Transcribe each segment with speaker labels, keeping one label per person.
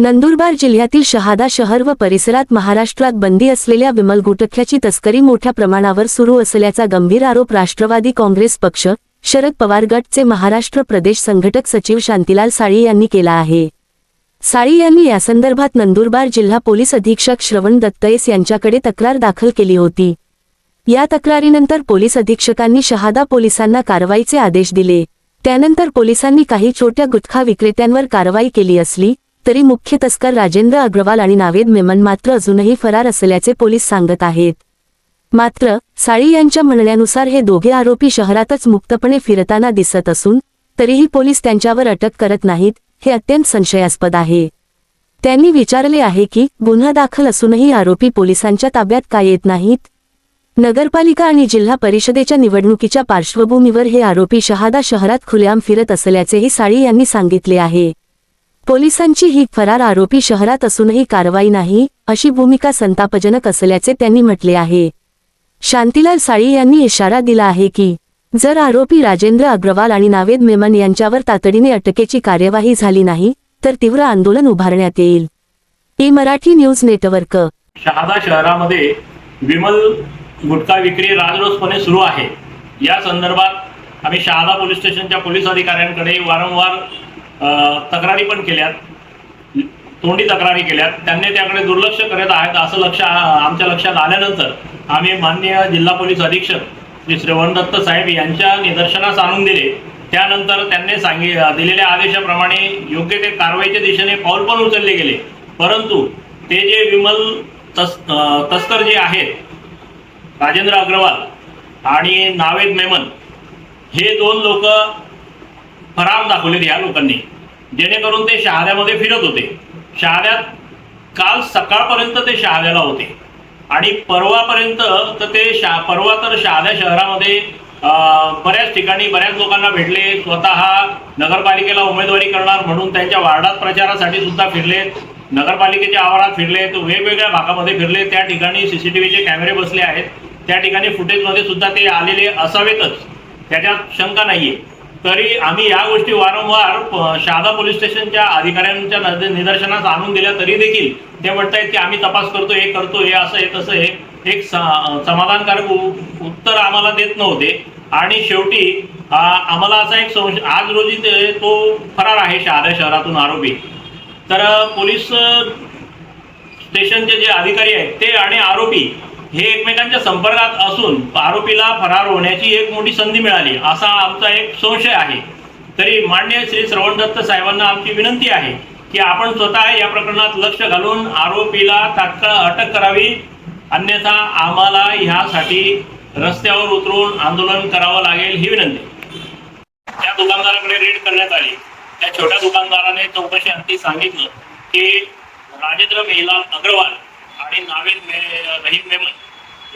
Speaker 1: नंदुरबार जिल्ह्यातील शहादा शहर व परिसरात महाराष्ट्रात बंदी असलेल्या विमल गुटख्याची तस्करी मोठ्या प्रमाणावर सुरू असल्याचा गंभीर आरोप राष्ट्रवादी काँग्रेस पक्ष शरद पवार गटचे महाराष्ट्र प्रदेश संघटक सचिव शांतीलाल साळी यांनी केला आहे. साळी यांनी यासंदर्भात नंदुरबार जिल्हा पोलीस अधीक्षक श्रवण दत्तयस यांच्याकडे तक्रार दाखल केली होती. या तक्रारीनंतर पोलीस अधीक्षकांनी शहादा पोलिसांना कारवाईचे आदेश दिले. त्यानंतर पोलिसांनी काही छोट्या गुटखा विक्रेत्यांवर कारवाई केली असली तरी मुख्य तस्कर राजेंद्र अग्रवाल आणि नावेद मेमन मात्र अजूनही फरार असल्याचे पोलीस सांगत आहेत. मात्र साळी यांच्या म्हणण्यानुसार हे दोघे आरोपी शहरातच मुक्तपणे फिरताना दिसत असून तरीही पोलीस त्यांच्यावर अटक करत नाहीत हे अत्यंत संशयास्पद आहे. त्यांनी विचारले आहे की गुन्हा दाखल असूनही आरोपी पोलिसांच्या ताब्यात का येत नाहीत? नगरपालिका आणि जिल्हा परिषदेच्या निवडणुकीच्या पार्श्वभूमीवर हे आरोपी शहादा शहरात खुलेआम फिरत असल्याचेही साळी यांनी सांगितले आहे. पोलिसांची ही फरार आरोपी शहरात असूनही कारवाई नाही अशी भूमिका संतापजनक असल्याचे त्यांनी म्हटले आहे. शांतीलाल साळी यांनी इशारा दिला आहे की जर आरोपी राजेंद्र अग्रवाल आणि नावेद मेमन यांच्यावर तातडीने अटकेची कार्यवाही झाली नाही तर तीव्र आंदोलन उभारण्यात येईल. E Marathi news network.
Speaker 2: Shahada शहरामध्ये विमल गुटखा विक्री राजरोसपणे सुरू आहे. या संदर्भात आम्ही शहादा पोलीस स्टेशनच्या पोलीस अधिकाऱ्यांकडे वारंवार तक्रारी पण केल्यात. तोंडी तक्रारी केल्यात. त्यांनी त्याकडे दुर्लक्ष करत आहेत असं लक्ष आमच्या लक्षात आल्यानंतर आम्ही माननीय जिल्हा पोलीस अधीक्षक श्री श्रवण दत्त साहेब यांच्या निदर्शनास आणून दिले. त्यानंतर त्यांनी सांगे दिलेल्या आदेशाप्रमाणे योग्य ते कारवाईच्या दिशेने पाऊल पण उचलले गेले. परंतु ते जे विमल तस तस्कर जे आहेत राजेंद्र अग्रवाल आणि नावेद मेमन हे दोन लोक फरार दाखवलेत या लोकांनी. जेणेकरून ते शहाद्यामध्ये फिरत होते. शहाद्यात काल सकाळपर्यंत ते शहाद्याला होते. आणि परवापर्यंत तर ते शा परवा तर शहाद्या शहरामध्ये बऱ्याच ठिकाणी बऱ्याच लोकांना भेटले. स्वतः नगरपालिकेला उमेदवारी करणार म्हणून त्यांच्या वार्डात प्रचारासाठी सुद्धा फिरले. नगरपालिकेच्या आवारात फिरलेत वेगवेगळ्या भागामध्ये फिरले. त्या ठिकाणी सीसीटीव्हीचे कॅमेरे बसले आहेत. त्या ठिकाणी फुटेजमध्ये सुद्धा ते आलेले असावेतच. त्याच्यात शंका नाहीये. तरी आम्ही या गोष्टी वारंवार शहादा पोलीस स्टेशनच्या अधिकाऱ्यांच्या निदर्शनास आणून दिल्या तरी देखील ते म्हणतायत की आम्ही तपास करतो हे करतो हे असं हे तसं हे एक समाधानकारक उत्तर आम्हाला देत नव्हते. आणि शेवटी आम्हाला असा एक संशय आज रोजी ते- तो फरार आहे शहादा शहरातून आरोपी. तर पोलीस स्टेशनचे जे अधिकारी आहेत ते आणि आरोपी हे एकमेकांच्या संपर्कात असून आरोपीला फरार होण्याची एक मोठी संधी मिळाली असा आमचा एक संशय आहे. तरी मान्य श्री श्रवण दत्त साहेबांना आमची विनंती आहे की आपण स्वतः या प्रकरणात लक्ष घालून आरोपीला तात्काळ अटक करावी अन्यथा आम्हाला ह्यासाठी रस्त्यावर उतरून आंदोलन करावं लागेल ही विनंती. त्या दुकानदाराकडे रेड करण्यात आली. त्या छोट्या दुकानदाराने चौकशी अंती सांगितलं की राजेंद्र मेहलाल अग्रवाल आणि नावेद मे रहीम मेमन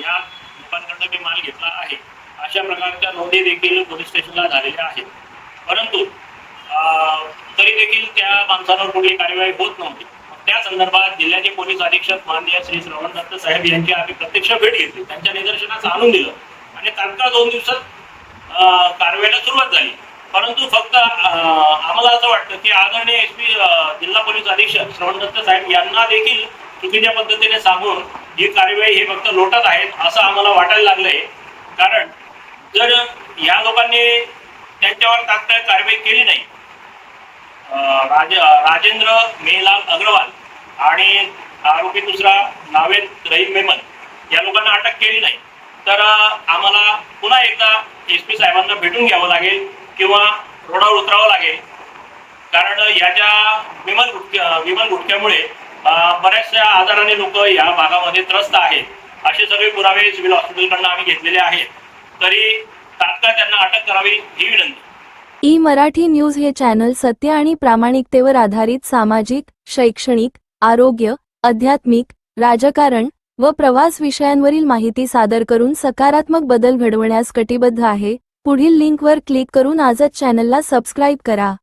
Speaker 2: या लोकांकडनं मी माल घेतला आहे. अशा प्रकारच्या नोंदी देखील पोलीस स्टेशनला झालेल्या आहेत. परंतु अं, तरी देखील त्या माणसांवर कुठली कार्यवाही होत नव्हती. त्या संदर्भात जिल्ह्याचे पोलीस अधीक्षक माननीय श्री श्रवण दत्त साहेब यांची आम्ही प्रत्यक्ष भेट घेतली. त्यांच्या निदर्शनास आणून दिलं. आणि तात्काळ दोन दिवसात अं, कारवाईला सुरुवात झाली. परंतु फक्त आम्हाला असं वाटतं की आदरणीय एस पी जिल्हा पोलीस अधीक्षक श्रवण दत्त साहेब यांना देखील चुकीच्या पद्धतीने सांगून ही कार्यवाही हे फक्त लोटत आहेत असं आम्हाला वाटायला लागलंय. कारण जर या लोकांनी त्यांच्यावर तात्काळ कारवाई केली नाही राज राजेंद्र मेहलाल अग्रवाल आणि आरोपी दुसरा नावेद रहीम मेमन या लोकांना अटक केली नाही तर आम्हाला पुन्हा एकदा एस पी साहेबांना भेटून घ्यावं लागेल किंवा रोडावर उतरावं लागेल. कारण याच्या विमल गुटक्या विमल गुटक्यामुळे बऱ्याचशा आजाराने लोक या भागामध्ये त्रस्त आहेत. असे सगळे पुरावे सिव्हिल हॉस्पिटलकडनं आम्ही घेतलेले आहेत. तरी तात्काळ त्यांना अटक करावी ही विनंती.
Speaker 3: ई मराठी न्यूज हे चॅनल सत्य आणि प्रामाणिकतेवर आधारित सामाजिक शैक्षणिक आरोग्य अध्यात्मिक राजकारण व प्रवास विषयांवरील माहिती सादर करून सकारात्मक बदल घडवण्यास कटिबद्ध आहे. पुढील लिंकवर क्लिक करून आजच चॅनलला सबस्क्राईब करा.